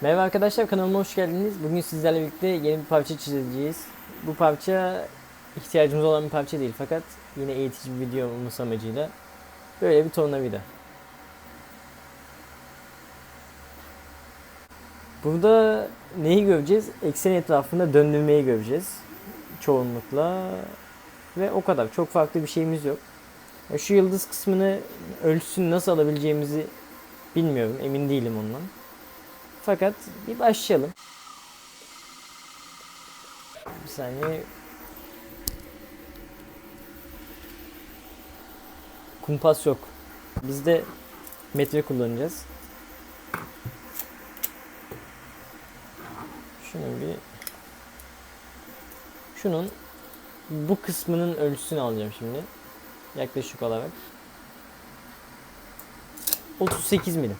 Merhaba arkadaşlar kanalıma hoş geldiniz. Bugün sizlerle birlikte yeni bir parça çizeceğiz. Bu parça ihtiyacımız olan bir parça değil fakat yine eğitici bir video olması amacıyla böyle bir tornavida. Burada neyi göreceğiz? Eksen etrafında döndürmeyi göreceğiz. Çoğunlukla. Ve o kadar. Çok farklı bir şeyimiz yok. Şu yıldız kısmını ölçüsünü nasıl alabileceğimizi bilmiyorum. Emin değilim ondan. Fakat bir başlayalım. Bir saniye. Kumpas yok. Biz de metre kullanacağız. Şunu bir şunun bu kısmının ölçüsünü alacağım şimdi. Yaklaşık olarak 38 milim.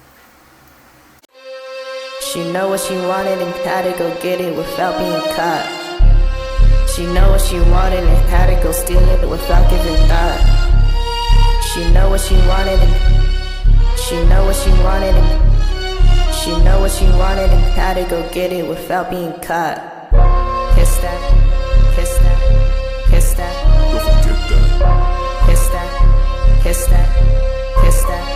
She know what she wanted and how to go get it without being caught. She know what she wanted and how to go steal it without giving thought. She know what she wanted and she know what she wanted and she know what she wanted and how to go get it without being caught. Kiss that, kiss that, kiss that, Don't forget that. kiss that, kiss that, kiss that.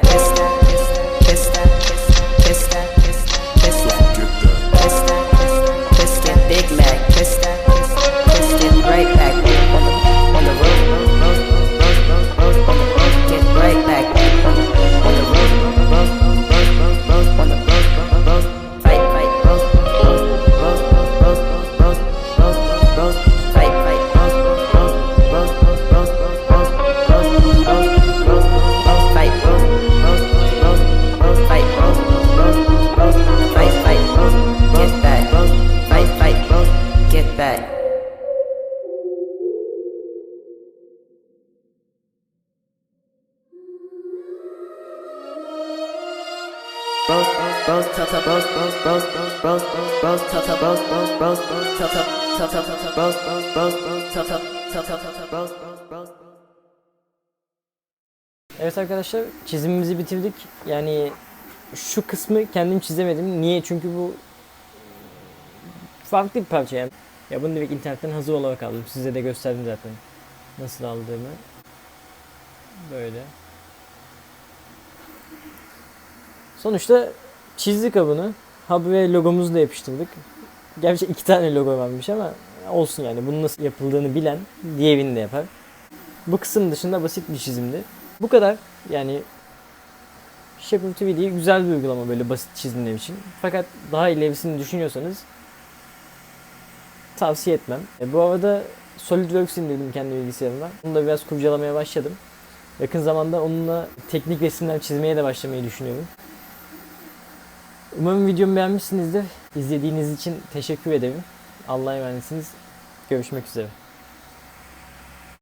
Evet arkadaşlar çizimimizi bitirdik. Yani şu kısmı kendim çizemedim. Niye? Çünkü bu farklı bir parça yani. Ya bunu direkt internetten hazır olarak aldım. Size de gösterdim zaten nasıl aldığımı. Böyle. Sonuçta çizdik bunu. Hub ve logomuzu da yapıştırdık. Gerçi iki tane logo varmış ama olsun yani. Bunun nasıl yapıldığını bilen diğerini de yapar. Bu kısım dışında basit bir çizimdi. Bu kadar. Yani Shape 2D güzel bir uygulama böyle basit çizimler için. Fakat daha ilerisini düşünüyorsanız tavsiye etmem. E, bu arada SolidWorks indirdim kendi bilgisayarıma. Bunu da biraz kurcalamaya başladım. Yakın zamanda onunla teknik resimler çizmeye de başlamayı düşünüyorum. Umarım videomu beğenmişsinizdir. İzlediğiniz için teşekkür ederim. Allah'a emanetsiniz. Görüşmek üzere.